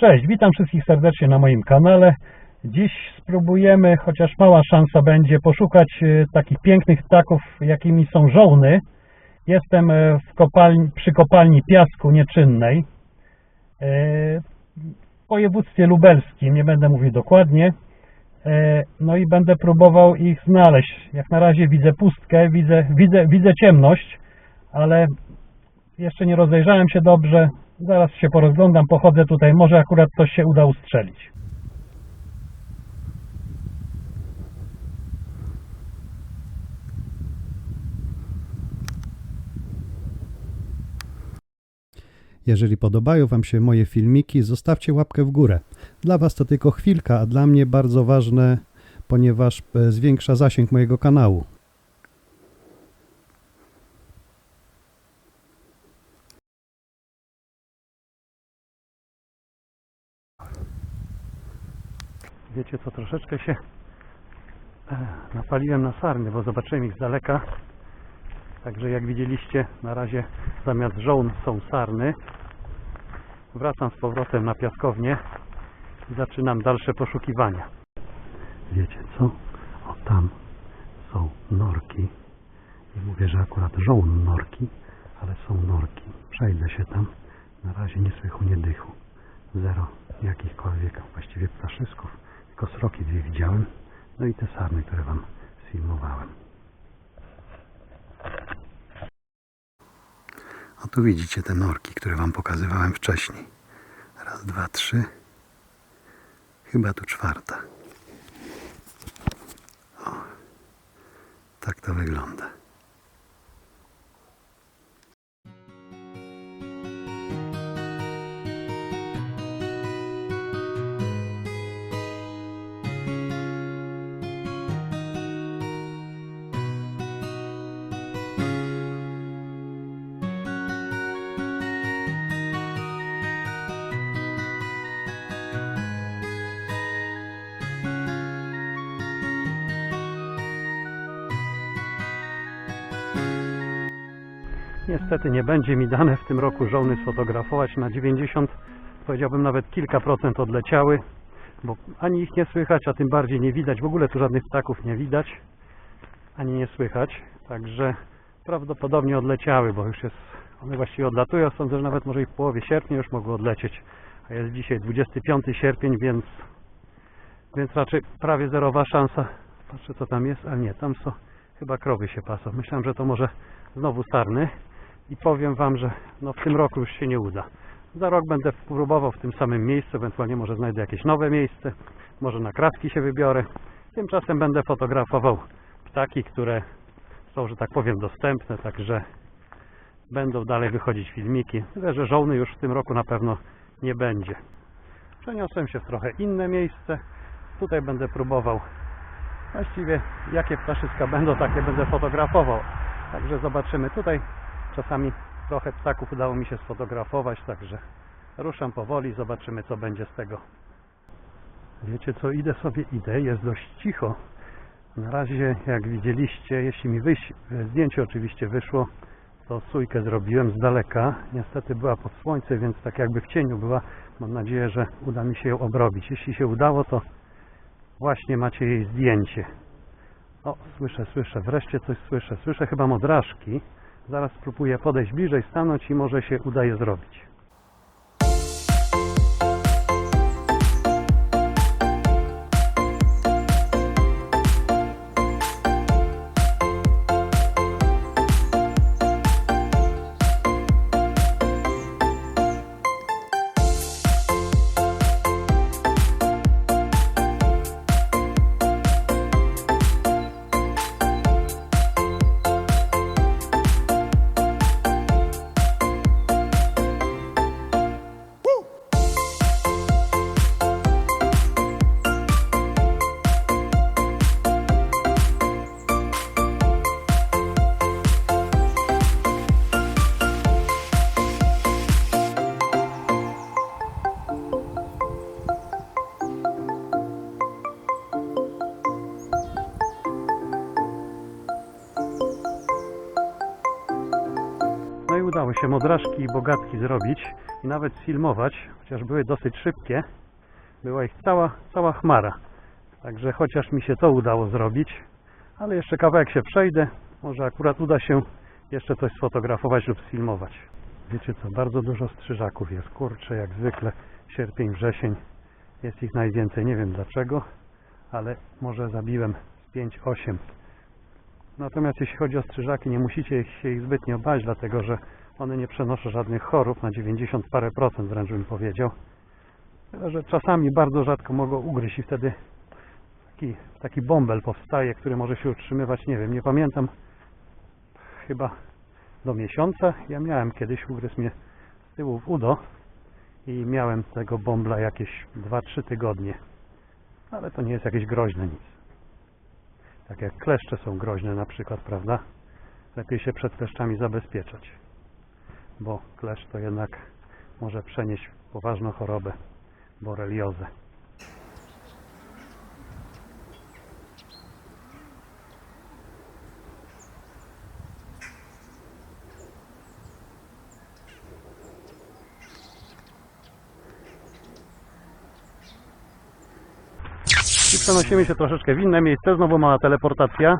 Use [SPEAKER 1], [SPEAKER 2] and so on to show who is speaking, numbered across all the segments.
[SPEAKER 1] Cześć, witam wszystkich serdecznie na moim kanale. Dziś spróbujemy, chociaż mała szansa będzie, poszukać e, takich pięknych ptaków, jakimi są żołny. Jestem e, kopalni, przy kopalni piasku nieczynnej e, w województwie lubelskim, nie będę mówił dokładnie. No i będę próbował ich znaleźć. Jak na razie widzę pustkę, widzę, widzę, widzę ciemność, ale jeszcze nie rozejrzałem się dobrze. Zaraz się porozglądam, pochodzę tutaj. Może akurat coś się uda ustrzelić.
[SPEAKER 2] Jeżeli podobają Wam się moje filmiki, zostawcie łapkę w górę. Dla Was to tylko chwilka, a dla mnie bardzo ważne, ponieważ e, zwiększa zasięg mojego kanału.
[SPEAKER 1] Wiecie co, troszeczkę się e, napaliłem na sarny, bo zobaczyłem ich z daleka. Także jak widzieliście, na razie zamiast żołn są sarny. Wracam z powrotem na piaskownię i zaczynam dalsze poszukiwania. Wiecie co? O tam są norki. Nie mówię, że akurat żołn norki, ale są norki. Przejdę się tam. Na razie nie słychu, nie dychu. Zero jakichkolwiek właściwie ptaszysków. Tylko sroki dwie widziałem. No i te sarny, które Wam filmowałem.
[SPEAKER 2] O tu widzicie te norki, które Wam pokazywałem wcześniej. Raz, dwa, trzy. Chyba tu czwarta. O, tak to wygląda.
[SPEAKER 1] Niestety nie będzie mi dane w tym roku żołny sfotografować. Na 90, powiedziałbym nawet kilka procent odleciały, bo ani ich nie słychać, a tym bardziej nie widać. W ogóle tu żadnych ptaków nie widać, ani nie słychać. Także prawdopodobnie odleciały, bo już jest, one właściwie odlatują. Sądzę, że nawet może i w połowie sierpnia już mogły odlecieć. A jest dzisiaj 25 sierpień, więc, więc raczej prawie zerowa szansa. Patrzę co tam jest, ale nie, tam są chyba krowy się pasą. Myślałem, że to może znowu sarny i powiem Wam, że no w tym roku już się nie uda. Za rok będę próbował w tym samym miejscu, ewentualnie może znajdę jakieś nowe miejsce, może na kratki się wybiorę. Tymczasem będę fotografował ptaki, które są, że tak powiem, dostępne, także będą dalej wychodzić filmiki. Tyle, że żołny już w tym roku na pewno nie będzie. Przeniosłem się w trochę inne miejsce. Tutaj będę próbował właściwie jakie ptaszyska będą, takie będę fotografował. Także zobaczymy. Tutaj czasami trochę ptaków udało mi się sfotografować, także ruszam powoli, zobaczymy co będzie z tego. Wiecie co, idę sobie, idę, jest dość cicho. Na razie, jak widzieliście, jeśli mi wyjść, zdjęcie oczywiście wyszło, to sójkę zrobiłem z daleka. Niestety była pod słońce, więc tak jakby w cieniu była. Mam nadzieję, że uda mi się ją obrobić. Jeśli się udało, to właśnie macie jej zdjęcie. O, słyszę, słyszę, wreszcie coś słyszę. Słyszę chyba modraszki. Zaraz spróbuję podejść bliżej, stanąć i może się uda je zrobić. Się modraszki i bogatki zrobić. i nawet sfilmować, chociaż były dosyć szybkie. Była ich cała, cała chmara. Także chociaż mi się to udało zrobić, ale jeszcze kawałek się przejdę, może akurat uda się jeszcze coś sfotografować lub sfilmować. Wiecie co, bardzo dużo strzyżaków jest, kurczę, jak zwykle, sierpień, wrzesień, jest ich najwięcej, nie wiem dlaczego, ale może zabiłem z 5-8. Natomiast jeśli chodzi o strzyżaki, nie musicie się ich zbytnio bać, dlatego że one nie przenoszą żadnych chorób, na 90 parę procent wręcz bym powiedział. Że czasami bardzo rzadko mogą ugryźć i wtedy taki, taki bąbel powstaje, który może się utrzymywać, nie wiem, nie pamiętam, chyba do miesiąca. Ja miałem kiedyś, ugryzł mnie z tyłu w udo i miałem tego bąbla jakieś 2-3 tygodnie. Ale to nie jest jakieś groźne nic. Tak jak kleszcze są groźne na przykład, prawda? Lepiej się przed kleszczami zabezpieczać, bo kleszcz to jednak może przenieść poważną chorobę, boreliozę. I przenosimy się troszeczkę w inne miejsce. Znowu mała teleportacja.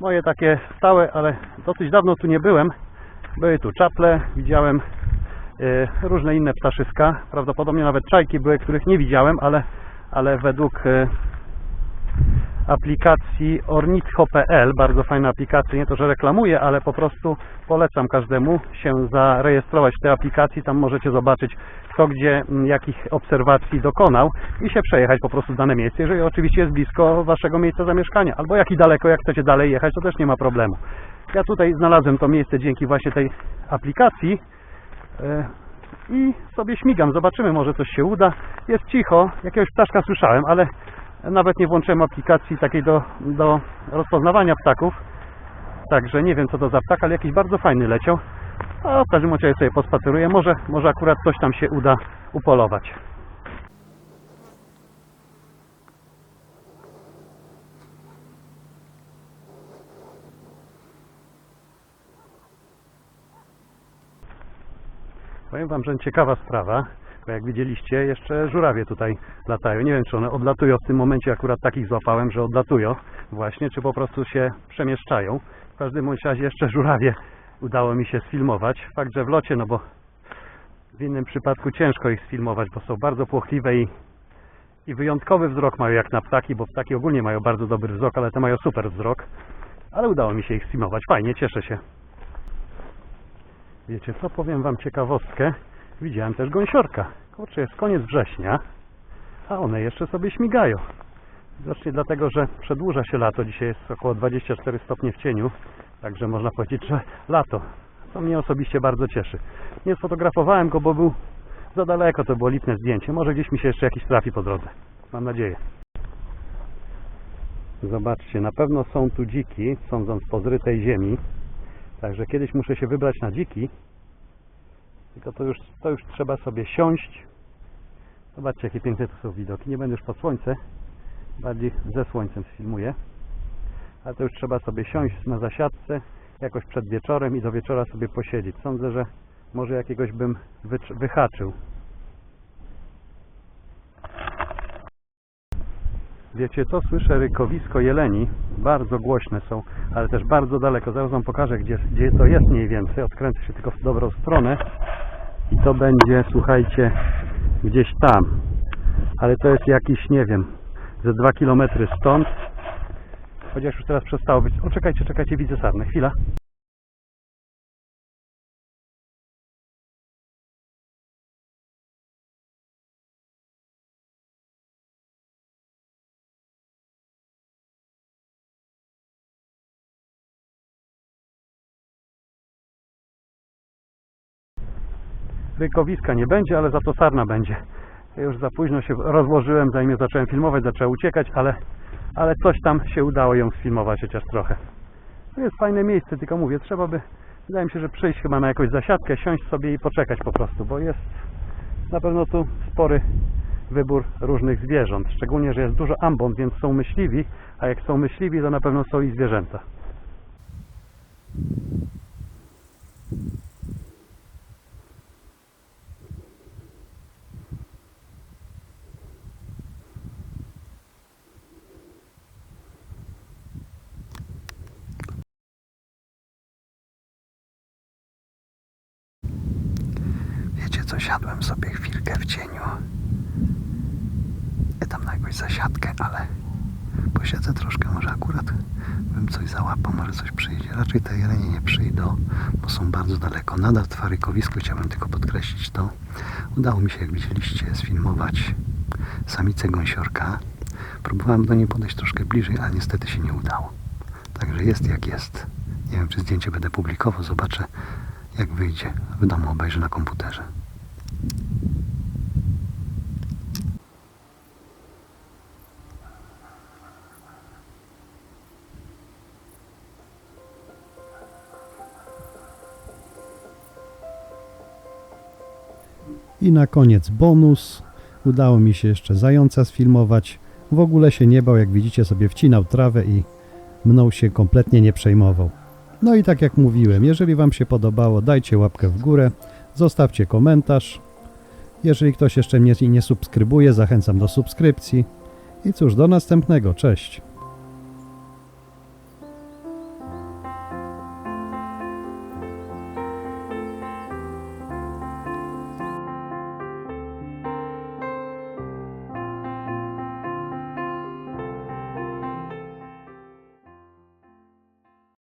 [SPEAKER 1] Moje takie stałe, ale dosyć dawno tu nie byłem. Były tu czaple, widziałem e, różne inne ptaszyska. Prawdopodobnie nawet czajki były, których nie widziałem, ale, ale według e, aplikacji ornitho.pl, bardzo fajna aplikacja, nie to, że reklamuję, ale po prostu polecam każdemu się zarejestrować w tej aplikacji, tam możecie zobaczyć kto gdzie jakich obserwacji dokonał i się przejechać po prostu w dane miejsce, jeżeli oczywiście jest blisko waszego miejsca zamieszkania, albo jak i daleko, jak chcecie dalej jechać, to też nie ma problemu. Ja tutaj znalazłem to miejsce dzięki właśnie tej aplikacji e, i sobie śmigam, zobaczymy, może coś się uda. Jest cicho, jakiegoś ptaszka słyszałem, ale nawet nie włączyłem aplikacji takiej do, do rozpoznawania ptaków. Także nie wiem co to za ptak, ale jakiś bardzo fajny leciał. A w każdym razie sobie pospaceruję. Może, może akurat coś tam się uda upolować. Powiem Wam, że ciekawa sprawa, bo jak widzieliście, jeszcze żurawie tutaj latają. Nie wiem, czy one odlatują w tym momencie, akurat takich złapałem, że odlatują właśnie, czy po prostu się przemieszczają. W każdym razie jeszcze żurawie udało mi się sfilmować. Fakt, że w locie, no bo w innym przypadku ciężko ich sfilmować, bo są bardzo płochliwe i, i wyjątkowy wzrok mają jak na ptaki, bo ptaki ogólnie mają bardzo dobry wzrok, ale te mają super wzrok. Ale udało mi się ich sfilmować. Fajnie, cieszę się. Wiecie co, powiem Wam ciekawostkę. Widziałem też gąsiorka. Kurczę, jest koniec września, a one jeszcze sobie śmigają. Widocznie dlatego, że przedłuża się lato. Dzisiaj jest około 24 stopnie w cieniu, także można powiedzieć, że lato. To mnie osobiście bardzo cieszy. Nie sfotografowałem go, bo był za daleko, to było lipne zdjęcie. Może gdzieś mi się jeszcze jakiś trafi po drodze. Mam nadzieję. Zobaczcie, na pewno są tu dziki, sądząc po zrytej ziemi. Także kiedyś muszę się wybrać na dziki. Tylko to już, to już trzeba sobie siąść. Zobaczcie, jakie piękne tu są widoki. Nie będę już pod słońce, bardziej ze słońcem filmuję. Ale to już trzeba sobie siąść na zasiadce jakoś przed wieczorem i do wieczora sobie posiedzieć. Sądzę, że może jakiegoś bym wyhaczył. Wiecie co? Słyszę rykowisko jeleni. Bardzo głośne są, ale też bardzo daleko. Zaraz wam pokażę, gdzie, gdzie to jest mniej więcej. Odkręcę się tylko w dobrą stronę. I to będzie, słuchajcie, gdzieś tam. Ale to jest jakiś, nie wiem, ze 2 km stąd. Chociaż już teraz przestało być. O, czekajcie, czekajcie, widzę sarnę. Chwila. Rykowiska nie będzie, ale za to sarna będzie. Już za późno się rozłożyłem, zanim zacząłem filmować, zaczęła uciekać, ale, ale coś tam się udało ją sfilmować chociaż trochę. To jest fajne miejsce, tylko mówię, trzeba by, wydaje mi się, że przyjść chyba na jakąś zasiadkę, siąść sobie i poczekać po prostu, bo jest na pewno tu spory wybór różnych zwierząt. Szczególnie, że jest dużo ambon, więc są myśliwi, a jak są myśliwi, to na pewno są i zwierzęta.
[SPEAKER 2] Co, siadłem sobie chwilkę w cieniu. Nie tam na jakąś zasiadkę, ale posiedzę troszkę, może akurat bym coś załapał, może coś przyjdzie. Raczej te jelenie nie przyjdą, bo są bardzo daleko. Nadal w twarykowisku, chciałbym tylko podkreślić to. Udało mi się, jak widzieliście, sfilmować samicę gąsiorka. Próbowałem do niej podejść troszkę bliżej, ale niestety się nie udało. Także jest jak jest. Nie wiem, czy zdjęcie będę publikował, zobaczę jak wyjdzie. W domu obejrzę na komputerze.
[SPEAKER 1] I na koniec bonus. Udało mi się jeszcze zająca sfilmować. W ogóle się nie bał, jak widzicie sobie wcinał trawę i mną się kompletnie nie przejmował. No i tak jak mówiłem, jeżeli Wam się podobało, dajcie łapkę w górę, zostawcie komentarz. Jeżeli ktoś jeszcze mnie nie subskrybuje, zachęcam do subskrypcji. I cóż, do następnego, cześć.